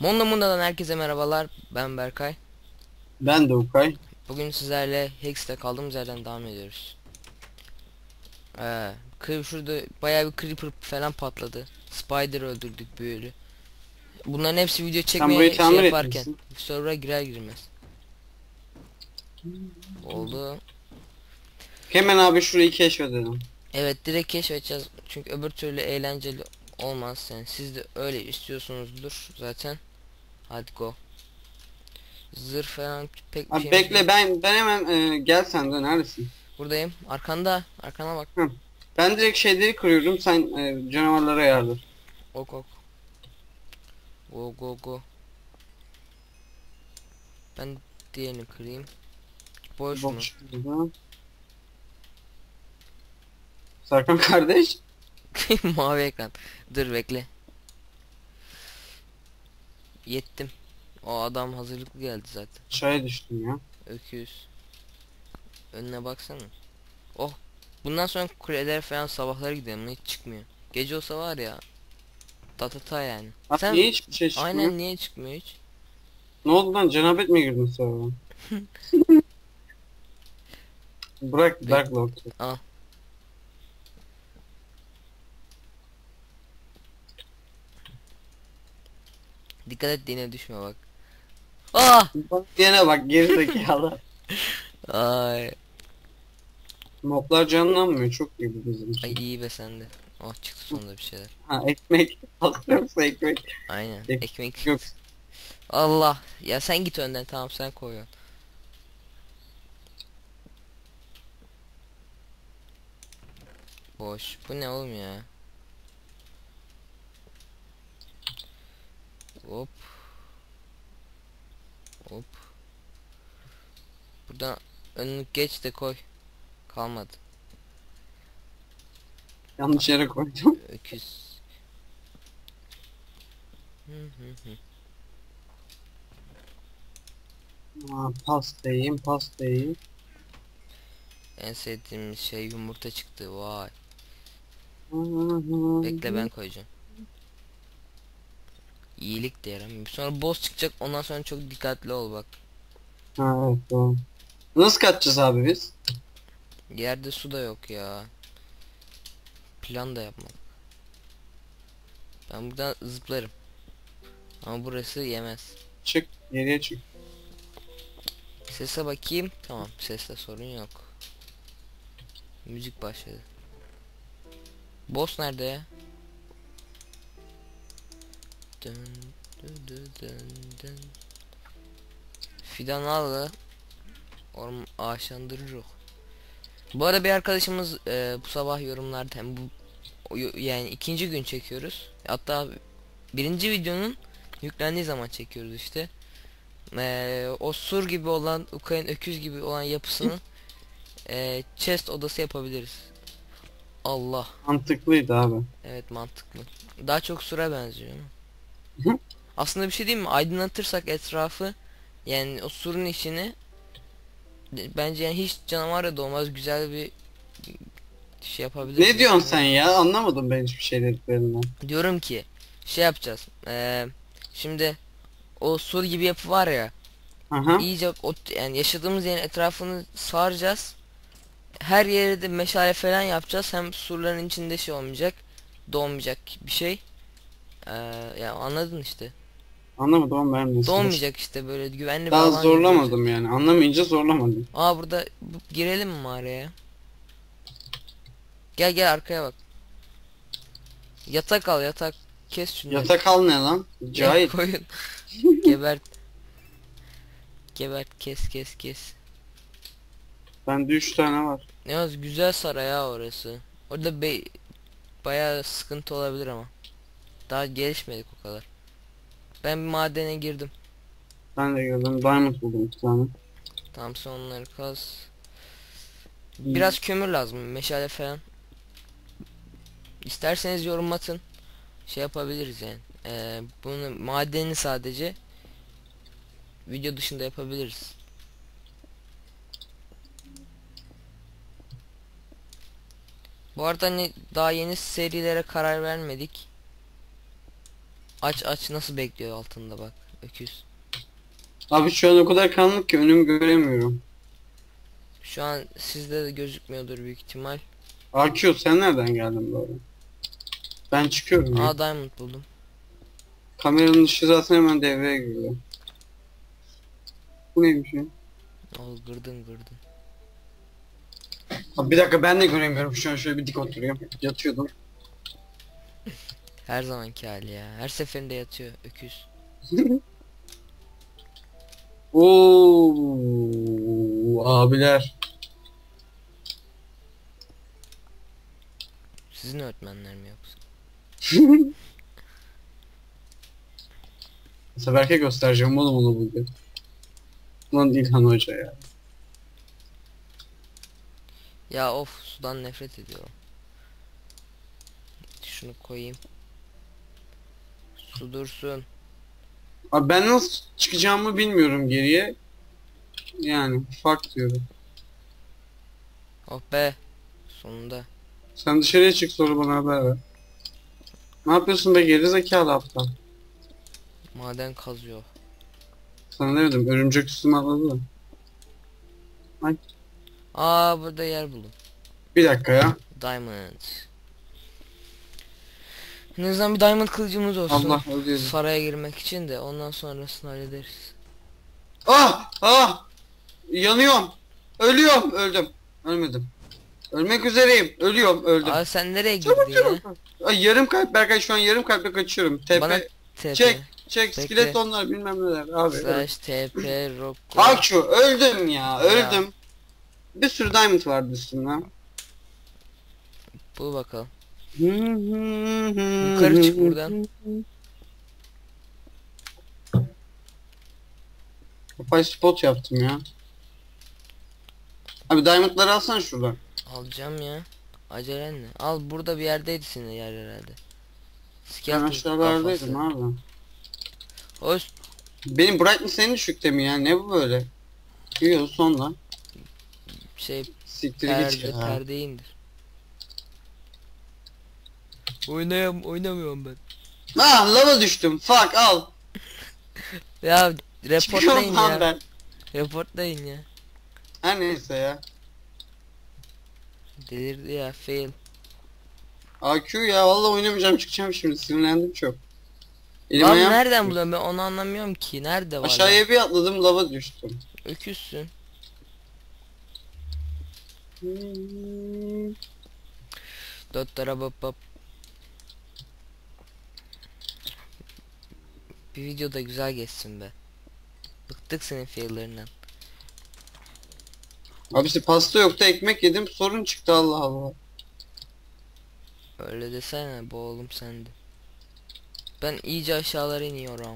Monda Munda'dan herkese merhabalar. Ben Berkay. Ben de Okay. Bugün sizlerle Hex'te kaldığımız yerden devam ediyoruz. Ee, şurada bayağı bir creeper falan patladı. Spider öldürdük büyülü. Bunların hepsi video çekmeye şey yaparken server'a girer girmez. Oldu. Hemen abi şurayı keşfedelim. Evet direkt keşfedeceğiz. Çünkü öbür türlü eğlenceli olmaz. Yani siz de öyle istiyorsunuzdur zaten. Hadi go. Zırh falan pek bir Abi şeyimiz bekle yok. ben ben hemen e, gel sen de neredesin? Buradayım. Arkanda. Arkana bak. Ben direkt şeyleri kırıyorum sen e, canavarlara yardır. Ok ok. Go go go. Ben diğerini kırayım. Boş mu? Boş burada. Serkan kardeş. Mavi ekran. Dur bekle. Yettim. O adam hazırlıklı geldi zaten. Aşağıya düştüm ya. Öküz. Önüne baksana. Oh. Bundan sonra kuleler falan sabahları gidelim. Hiç çıkmıyor. Gece olsa var ya. Tatata yani. Abi Sen- niye hiçbir şey çıkmıyor? Aynen niye çıkmıyor hiç? Ne oldu lan cenabet mi girdin sonra? Bırak Dark Lord. Al. Dikkat et yine düşme bak. Ah! Bak Yine bak gerizekalı. Ay, Moblar canlanmıyor çok iyi bu bizim için. ay iyi be sende. Oh çıktı sonunda bir şeyler. Ha ekmek. Aslında ekmek. Aynen. Ek- Ekmek. Yok. Allah. Ya sen git önden tamam sen koyuyorsun. Boş. Bu ne oğlum ya? Hop. Hop. Buradan önünü geç de koy. Kalmadı. Yanlış yere koydum. Öküz. Hı hı hı. Aa, pasta yiyeyim pasta yiyeyim. En sevdiğim şey yumurta çıktı. Vay. Bekle ben koyacağım. İyilik de yaramıyor. Sonra boss çıkacak ondan sonra çok dikkatli ol bak. Ha evet doğru. Nasıl kaçacağız abi biz? Yerde su da yok ya. Plan da yapmadık. Ben buradan zıplarım. Ama burası yemez. Çık geriye çık. Sese bakayım. Tamam seste sorun yok. Müzik başladı. Boss nerede ya? Dın, dın, dın, dın, dın. Fidan al Orm ağaçlandırır o. Bu arada bir arkadaşımız e, bu sabah yorumlarda hem bu yani ikinci gün çekiyoruz. Hatta birinci videonun yüklendiği zaman çekiyoruz işte. Eee, o sur gibi olan Ukay'ın öküz gibi olan yapısının eee, chest odası yapabiliriz. Allah. Mantıklıydı abi. Evet mantıklı. Daha çok sura benziyor. Aslında bir şey diyeyim mi? Aydınlatırsak etrafı yani o surun içini bence yani hiç canavar da doğmaz güzel bir şey yapabiliriz. Ne diyorsun sen ya? Anlamadım ben hiçbir şey dediklerinden. Diyorum ki şey yapacağız. Eee, şimdi o sur gibi yapı var ya. Aha. iyice o yani yaşadığımız yerin etrafını saracağız. Her yere de meşale falan yapacağız. Hem surların içinde şey olmayacak. Doğmayacak bir şey. Ee, ya anladın işte. Anlamadım ama ben de. Doğmayacak işte böyle güvenli bir Daha alan gibi zorlamadım olacak. yani. Anlamayınca zorlamadım. Aa burada bu- girelim mi mağaraya? Gel gel arkaya bak. Yatak al yatak. Kes şunu. Yatak al ne lan? Cahil. koyun. Gebert. Gebert kes kes kes. Bende 3 tane var. Yalnız güzel saray ya orası. Orada be bayağı sıkıntı olabilir ama. Daha gelişmedik o kadar. Ben bir madene girdim. Ben de gördüm. Diamond buldum 2 tane. Tamam sen onları kaz. Biraz kömür lazım. Meşale falan. İsterseniz yorum atın. Şey yapabiliriz yani. Ee, bunu madeni sadece video dışında yapabiliriz. Bu arada hani daha yeni serilere karar vermedik. Aç aç nasıl bekliyor altında bak. Öküz. Abi şu an o kadar karanlık ki önümü göremiyorum. Şu an sizde de gözükmüyordur büyük ihtimal. AQ sen nereden geldin böyle? Ben çıkıyorum ya. Aa diamond buldum. Kameranın ışığı zaten hemen devreye giriyor. Bu neymiş ya? Al gırdın gırdın. Abi bir dakika ben de göremiyorum şu an şöyle bir dik oturuyorum. Yatıyordum. Her zamanki hali ya. Her seferinde yatıyor öküz. Oo abiler. Sizin öğretmenler mi yoksa? Seferke göstereceğim oğlum onu bugün. Lan İlhan Hoca ya. Ya of sudan nefret ediyorum. Şunu koyayım. Su dursun. Abi ben nasıl çıkacağımı bilmiyorum geriye. Yani fark diyorum. Oh be. Sonunda. Sen dışarıya çık sonra bana haber ver. Ne yapıyorsun be geri zekalı aptal. Maden kazıyor. Sana ne dedim örümcek üstüme atladı da. Aa burada yer buldum. Bir dakika ya. Diamond. En azından bir diamond kılıcımız olsun. Allah öldürdüm. Saraya girmek için de ondan sonrasını hallederiz. Ah! Ah! Yanıyorum. Ölüyorum. Öldüm. Ölmedim. Ölmek üzereyim. Ölüyorum. Öldüm. Abi sen nereye Çabuk girdin ya? çabuk. Ay yarım kalp Berkay şu an yarım kalple kaçıyorum. TP Bana TP. çek çek Bekle. skeletonlar bilmem neler abi. Slash TP rock. Akçu öldüm ya öldüm. Bir sürü diamond vardı üstümde. Bul bakalım. Yukarı çık buradan. Kapay spot yaptım ya. Abi diamondları alsana şuradan. Alacağım ya. Acelen ne? Al burada bir yerdeydi senin yer herhalde. Ben Skeleton aşağılardaydım kafası. abi. Hoş. Benim brightness en düşükte mi ya? Ne bu böyle? Yok sonla. Şey Siktir git perde ya. perdeyi indir. Oynayam oynamıyorum ben. Ah lava düştüm. Fuck al. Ya reportlayın lan ya. ben. Reportlayın ya. Her neyse ya. Delirdi ya fail. AQ ya vallahi oynamayacağım çıkacağım şimdi sinirlendim çok. Elim Lan ayağım nereden buluyorum ben onu anlamıyorum ki. Nerede var? Aşağıya bir atladım lava düştüm. lan? Öküzsün. Dört tara bap Bir video da güzel geçsin be. Bıktık senin faillerinden. Abisi pasta yoktu ekmek yedim sorun çıktı Allah Allah. Öyle desene bu oğlum sende. Ben iyice aşağılara iniyorum.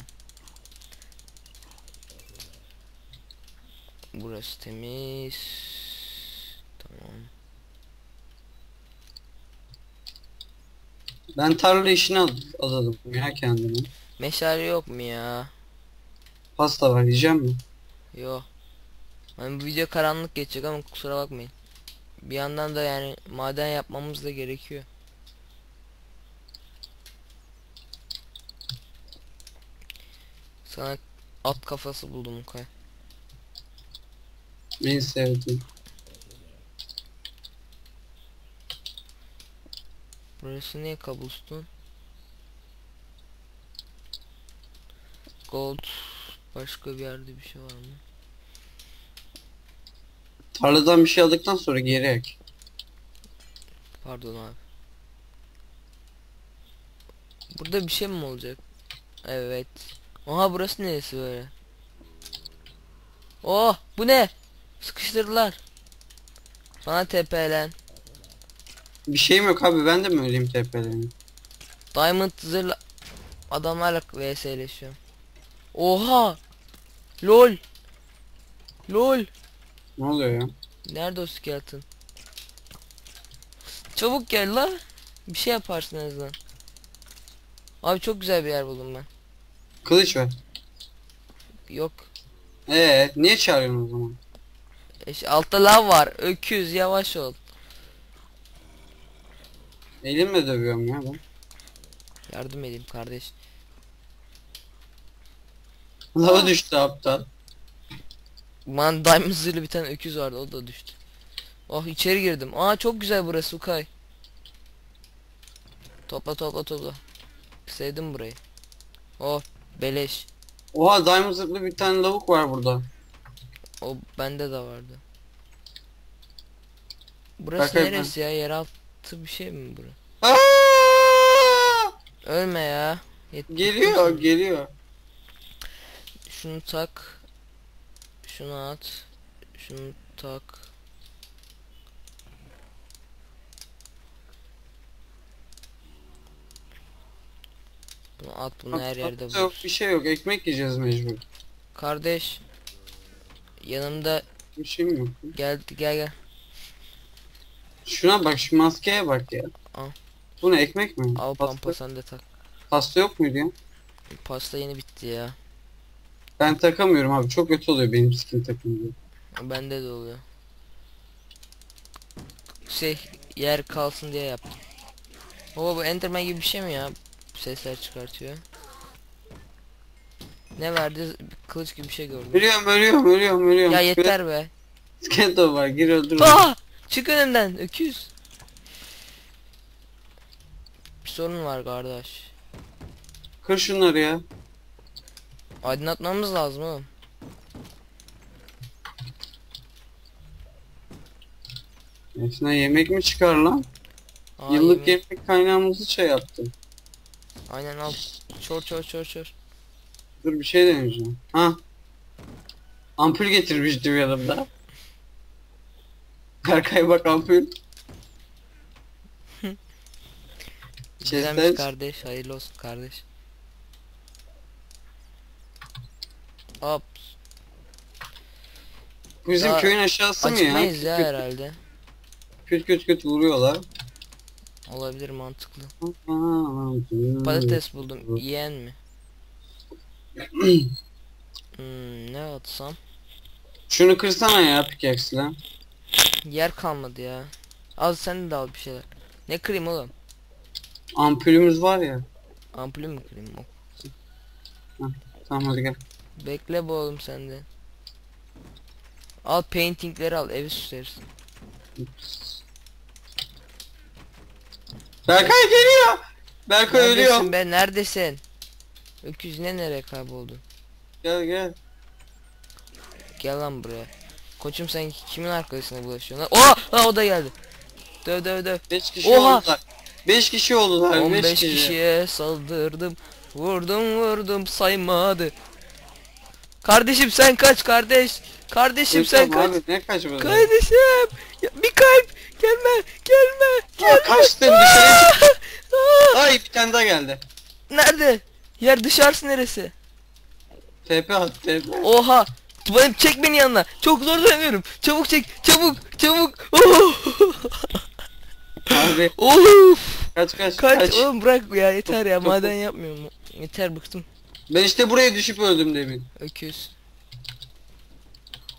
Burası temiz. Tamam. Ben tarla işine ad- adadım ya kendimi. Meşale yok mu ya? Pasta var yiyeceğim mi? Yok. Hani bu video karanlık geçecek ama kusura bakmayın. Bir yandan da yani maden yapmamız da gerekiyor. Sana at kafası buldum Kay. En sevdiğim. Burası niye kabuston? Gold. Başka bir yerde bir şey var mı? Tarladan bir şey aldıktan sonra geri ek. Pardon abi. Burada bir şey mi olacak? Evet. Oha burası neresi böyle? Oh bu ne? Sıkıştırdılar. Bana TP'len. Bir şeyim yok abi ben de mi öleyim tepelerini? Diamond zırhla adamlarla vs'leşiyorum. Oha! LOL! LOL! Ne oluyor ya? Nerede o skeleton? Çabuk gel la. Bir şey yaparsın en azından. Abi çok güzel bir yer buldum ben. Kılıç ver. Yok. Ee niye çağırıyorsun o zaman? Eş, altta lav var. Öküz yavaş ol. Elimle dövüyorum ya ben. Yardım edeyim kardeş. Lava düştü aptal. Man diamond zırhlı bir tane öküz vardı o da düştü. Oh içeri girdim. Aa çok güzel burası Ukay. Topla topla topla. Sevdim burayı. Oh beleş. Oha diamond zırhlı bir tane lavuk var burada. O bende de vardı. Burası Bakayım ben. neresi ya? Yeraltı bir şey mi bura? Aa! Ölme ya. Yet- Geliyor geliyor. Şunu tak. Şunu at. Şunu tak. Bunu at bunu her yerde Yok bulursun. bir şey yok ekmek yiyeceğiz mecbur. Kardeş. Yanımda Bir şey mi yok? gel gel gel. Şuna bak şu maskeye bak ya. Al. Bu ne ekmek mi? Al pasta, pampa sen de tak. pasta yok muydu ya? Pasta yeni bitti ya. Ben takamıyorum abi çok kötü oluyor benim skin takınca. Bende de oluyor. Şey yer kalsın diye yaptım. Baba bu Enderman gibi bir şey mi ya? Sesler çıkartıyor. Ne verdi? Kılıç gibi bir şey gördüm. Ölüyorum ölüyorum ölüyorum ölüyorum. Ya yeter be. Skeleton var gir öldür. Aa! Çık önümden öküz. Bir sorun var kardeş. Kır şunları ya. Aydınlatmamız lazım oğlum. Esna yemek mi çıkar lan? Aa, Yıllık yemin- yemek kaynağımızı şey yaptı. Aynen al. Çor çor çor çor. Dur bir şey deneyeceğim. Ha. Ampul getirmiştim yanımda. Berkay bak ampul. Güzelmiş kardeş. Hayırlı olsun kardeş. Hop. Bizim Daha köyün aşağısı mı ya? Açıkmayız ya Küt herhalde. küt küt küt vuruyorlar. Olabilir mantıklı. Patates. Buldum. Yiyen mi? hmm, ne atsam? Şunu kırsana ya pickaxe'le. Yer kalmadı ya. Al sen de al bir şeyler. Ne kırayım oğlum? Ampulümüz var ya. Ampulü mü kırayım? Tamam hadi gel. Bekle bu oğlum sen de. Al paintingleri al evi süsleriz. Berkay geliyor. Berkay ölüyor. Neredesin be neredesin? Öküz ne nereye kayboldun? Gel gel. Gel lan buraya. Koçum sen kimin arkadaşına bulaşıyorsun lan? Oha! Ha, o da geldi. Döv döv döv. 5 kişi Oha! oldular. 5 kişi oldular. 5 15 kişi. kişiye saldırdım. Vurdum vurdum saymadı. Kardeşim sen kaç kardeş. Kardeşim sen Tamam kaç. Abi, ne kaçmadı? Kardeşim. Ya, bir kalp. Gelme. Gelme. Aa, Gelme. kaçtın dışarı çık. Aa, Ay bir tane daha geldi. Nerede? Yer dışarısı neresi? TP at TP. Oha. Benim çek beni yanına. Çok zor dayanıyorum. Çabuk çek. Çabuk. Çabuk. Oh. Abi Of. kaç kaç Kaç. kaç. Oğlum bırak ya yeter ya. Maden yapmıyorum. Yeter bıktım. Ben işte buraya düşüp öldüm demin. Öküz.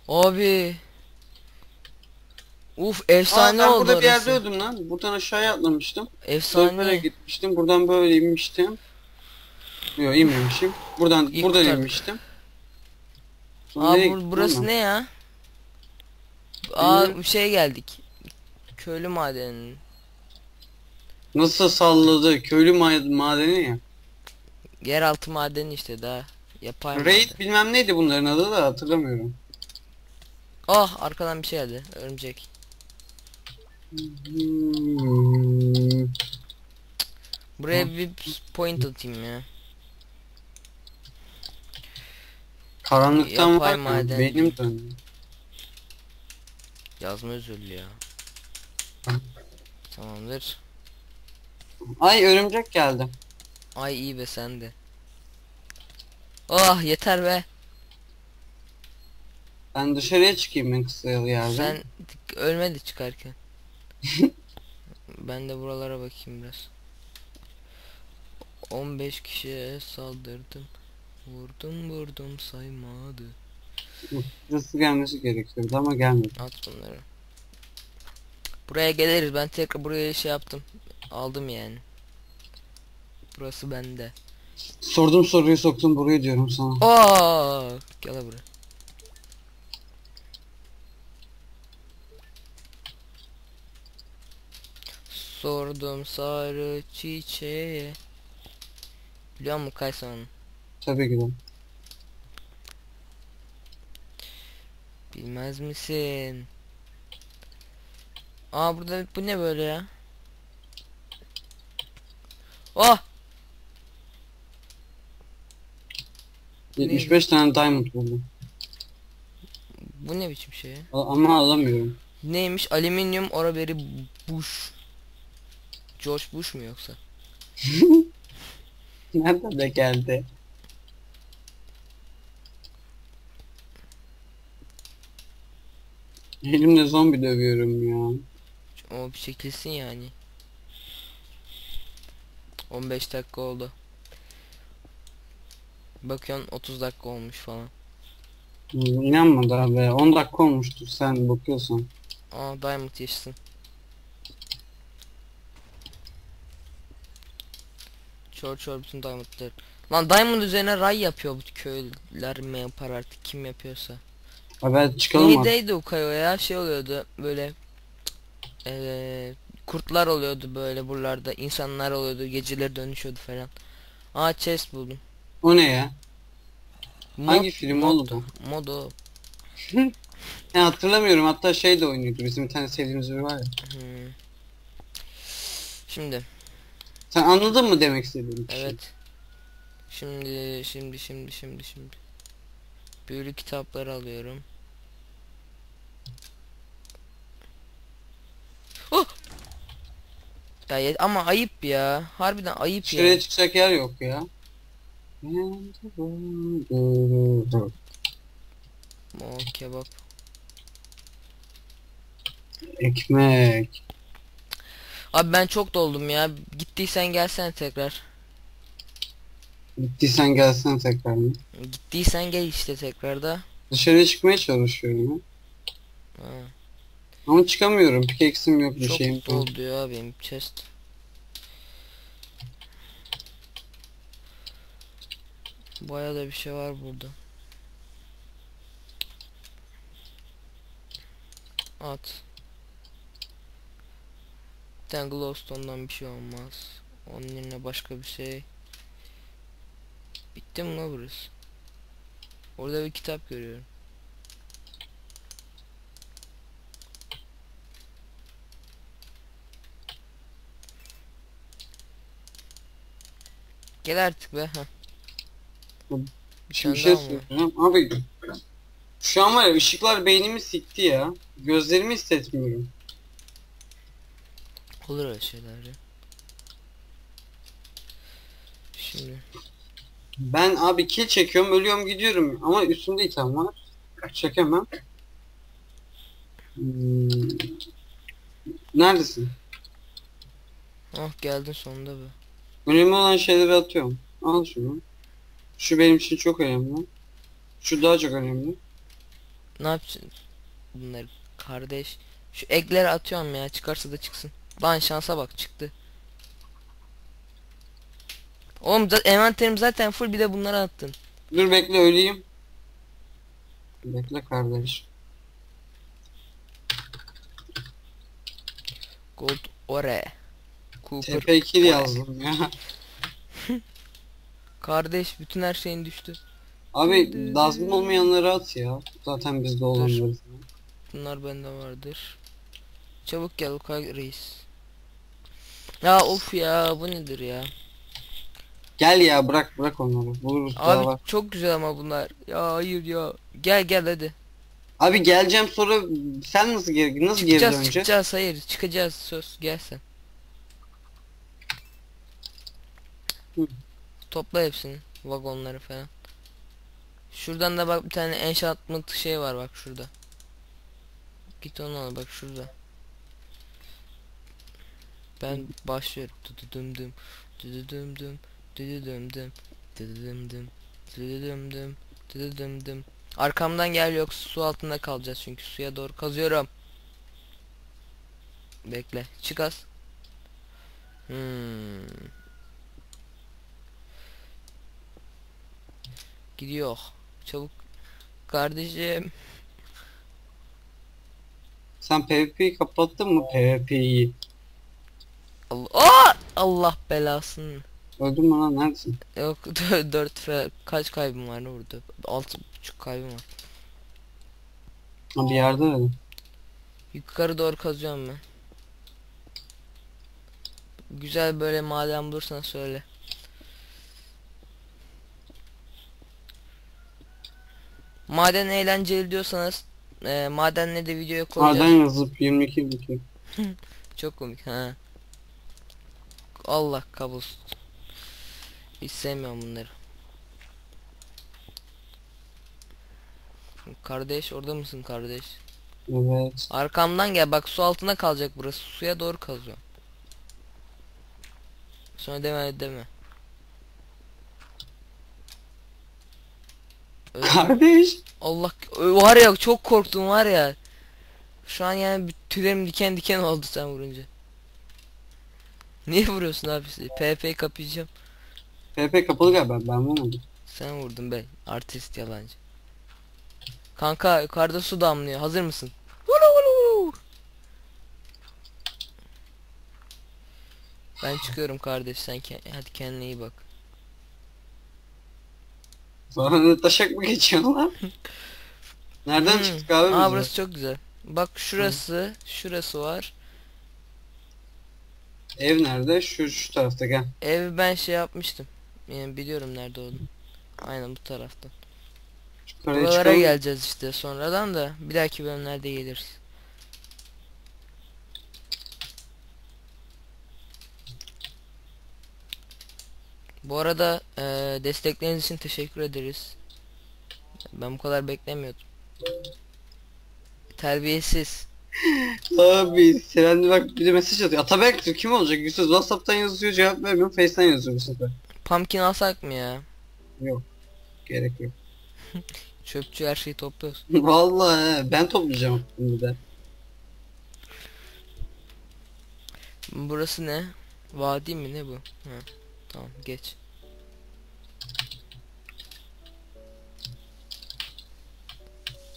Abi. Uf efsane Aa, ben oldu burada bir orası. yerde öldüm lan. Buradan aşağıya atlamıştım. Efsane. gitmiştim. Buradan böyle inmiştim. Yok inmemişim. Buradan İyi buradan kurtardık. inmiştim. Sonra Aa nereye bu, gittim burası ama? ne ya? Aa Bilmiyorum. bir şey geldik. Köylü madeninin. Nasıl salladı? Köylü ma- madeni ya. Yeraltı madeni işte daha. Yapay Raid maden. bilmem neydi bunların adı da hatırlamıyorum. Ah arkadan bir şey geldi. Örümcek. Buraya bir point atayım ya. Karanlıktan Yapay var maden. Beynim döndü. Yazma özürlü ya. Tamamdır. Ay örümcek geldi. Ay iyi be sen de. Oh yeter be. Ben dışarıya çıkayım en kısa yerden. Sen ölmedi çıkarken. ben de buralara bakayım biraz. 15 kişiye saldırdım. Vurdum vurdum saymadı. Hızlı gelmesi gerekiyordu ama gelmedi. At bunları. Buraya geliriz. Ben tekrar buraya şey yaptım. Aldım yani. Burası bende. Sordum soruyu soktum buraya diyorum sana. Aa, gel buraya. Sordum sarı çiçeğe. Biliyor musun Kaysan'ın? Tabii ki de. Bilmez misin? Aa burada bu ne böyle ya? Oh! 75 tane diamond buldum. Bu ne biçim şey? A- Ama alamıyorum. Neymiş? Alüminyum oraberi Bush. George Bush mu yoksa? Nerede de geldi? Elimle zombi dövüyorum ya. O bir çekilsin yani. 15 dakika oldu. Bakıyorsun 30 dakika olmuş falan. İnanmadı abi. 10 dakika olmuştur sen bakıyorsan. Aa Diamond yaşasın. Çor çor bütün Diamond'ları. Lan Diamond üzerine ray yapıyor bu köylüler mi yapar artık kim yapıyorsa. Abi çıkalım artık. Neydeydi o kayo ya şey oluyordu böyle eee kurtlar oluyordu böyle buralarda insanlar oluyordu geceleri dönüşüyordu falan. Aa chest buldum. O ne ya? Hangi Mod- film moddu. oğlum Modu. Ya hatırlamıyorum hatta şey de oynuyordu bizim bir tane sevdiğimiz biri var ya. Hmm. Şimdi Sen anladın mı demek istediğim şey? evet. Şimdi şimdi şimdi şimdi şimdi. Büyülü kitapları alıyorum. Oh! Ya ama ayıp ya. Harbiden ayıp Dışarıya ya. çıkacak yer yok ya. O kebap. Ekmek. Abi ben çok doldum ya. Gittiysen gelsene tekrar. Gittiysen gelsen tekrar mı? Gittiysen gel işte tekrar da. Dışarıya çıkmaya çalışıyorum ya. Ha. Ama çıkamıyorum. Pickaxe'im yok bir Çok şeyim yok. doldu ya benim chest. Baya da bir şey var burada. At. Tane glowstone'dan bir şey olmaz. Onun yerine başka bir şey. Bitti mi burası? Orada bir kitap görüyorum. Gel artık be. Heh. Şimdi bir şey söyleyeceğim. Abi şu an var ya ışıklar beynimi sikti ya. Gözlerimi hissetmiyorum. Olur öyle şeyler ya. Şimdi Ben abi kill çekiyorum ölüyorum gidiyorum ama üstümde item var. Çekemem. Hmm. Neredesin? ah geldin sonunda be. Önemli olan şeyleri atıyorum. Al şunu. Şu benim için çok önemli. Şu daha çok önemli. Ne yapacaksın? Bunları kardeş. Şu ekleri atıyorum ya çıkarsa da çıksın. Lan şansa bak çıktı. Oğlum za- envanterim zaten full bir de bunları attın. Dur bekle öleyim. Bekle kardeş. Gold ore. Cooper. TP kill ore. yazdım ya. Kardeş bütün her şeyin düştü. Abi lazım olmayanları at ya. Zaten bizde olanları. Bunlar bende vardır. Çabuk gel Okay reis. Ya of ya bu nedir ya? Gel ya bırak bırak onları. Buluruz Abi çok güzel ama bunlar. Ya hayır ya. Gel gel hadi. Abi geleceğim sonra sen nasıl geri nasıl geri Çıkacağız çıkacağız hayır çıkacağız söz gel sen. Hı. Topla hepsini vagonları falan. Şuradan da bak bir tane enchantment şey var bak şurada. Git onu al bak şurada. Ben başlıyorum. Dıdıdım dım. Dıdıdım dım. Dıdıdım dım. Dıdıdım dım. Dıdıdım dım. Dıdıdım dım. Arkamdan gel yoksa su altında kalacağız çünkü suya doğru kazıyorum. Bekle. Çık az. Hmm. Gidiyor. Çabuk. Kardeşim. Sen PvP'yi kapattın mı PvP'yi? Allah, Aa! Allah belasını. Öldün mü lan neredesin? Yok 4 fe kaç kaybım var ne vurdu? 6.5 kaybım var. Ha bir yerde öldüm. Yukarı doğru kazıyorum ben. Güzel böyle maden bulursan söyle. Maden eğlenceli diyorsanız e, madenle de videoya koyacağız. Maden yazıp 22 bitiyor. Çok komik ha. Allah kabul. Hiç sevmiyorum bunları. Kardeş orada mısın kardeş? Evet. Arkamdan gel bak su altına kalacak burası. Suya doğru kazıyor. Sonra deme deme. Kardeş. Allah Ö- var ya çok korktum var ya. Şu an yani tüylerim diken diken oldu sen vurunca. Niye vuruyorsun abi? PP kapayacağım. PvP kapalı galiba ben bulmadım. Sen vurdun be. Artist yalancı. Kanka yukarıda su damlıyor. Hazır mısın? Ben çıkıyorum kardeş sen ke- hadi kendine iyi bak. Sonra taşak mı geçiyor lan? Nereden Hmm. çıktık abi? Aa ya? burası çok güzel. Bak şurası, şurası var. Ev nerede? Şu şu tarafta gel. Ev ben şey yapmıştım. Yani biliyorum nerede olduğunu. Aynen bu tarafta. Yukarıya Buralara çıkalım. geleceğiz işte sonradan da bir dahaki bölümlerde geliriz. Bu arada eee destekleriniz için teşekkür ederiz. Ben bu kadar beklemiyordum. Terbiyesiz. Abi Selen bak bir de mesaj atıyor. Ataberk'tir kim olacak? Yusuf Whatsapp'tan yazıyor cevap vermiyor. Face'ten yazıyor bu sefer. Pumpkin alsak mı ya? Yok. Gerek yok. Çöpçü her şeyi topluyoruz. Vallahi he, ben toplayacağım şimdi de. Burası ne? Vadi mi ne bu? Ha, tamam geç.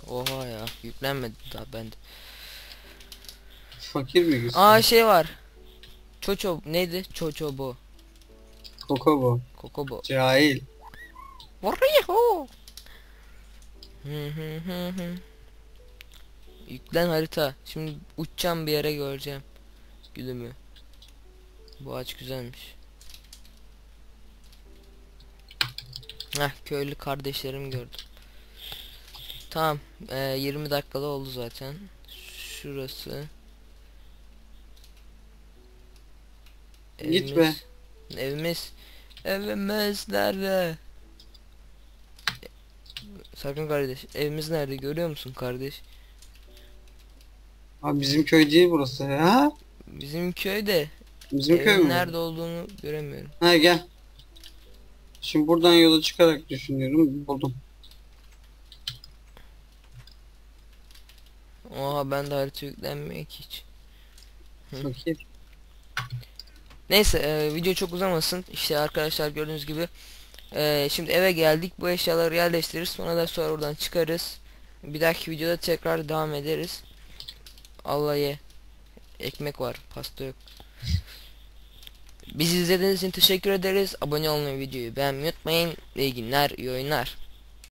Oha ya yüklenmedi daha bende. Fakir bir Yusuf. Aa şey var. Çoço neydi? Çoçobo. Kokobo. Kokobo. Cahil. Hı. Yüklen harita. Şimdi uçacağım bir yere göreceğim. Gülümü. Bu ağaç güzelmiş. Heh köylü kardeşlerimi gördüm. Tamam. eee, 20 dakikada oldu zaten. Şurası. Git be. Evimiz. Evimiz nerede? Sakın kardeş. Evimiz nerede görüyor musun kardeş? Abi bizim köy değil burası ya. Bizim köyde. Bizim köy Evin mü? nerede olduğunu göremiyorum. Ha gel. Şimdi buradan yola çıkarak düşünüyorum. Buldum. Oha ben de harita yüklenmiyor ki hiç. Fakir. Neyse e, video çok uzamasın. İşte arkadaşlar gördüğünüz gibi. e, şimdi eve geldik. Bu eşyaları yerleştiririz. Sonra da sonra oradan çıkarız. Bir dahaki videoda tekrar devam ederiz. Allah ye. Ekmek var. Pasta yok. Bizi izlediğiniz için teşekkür ederiz. Abone olmayı, videoyu beğenmeyi unutmayın. İyi günler, iyi oyunlar.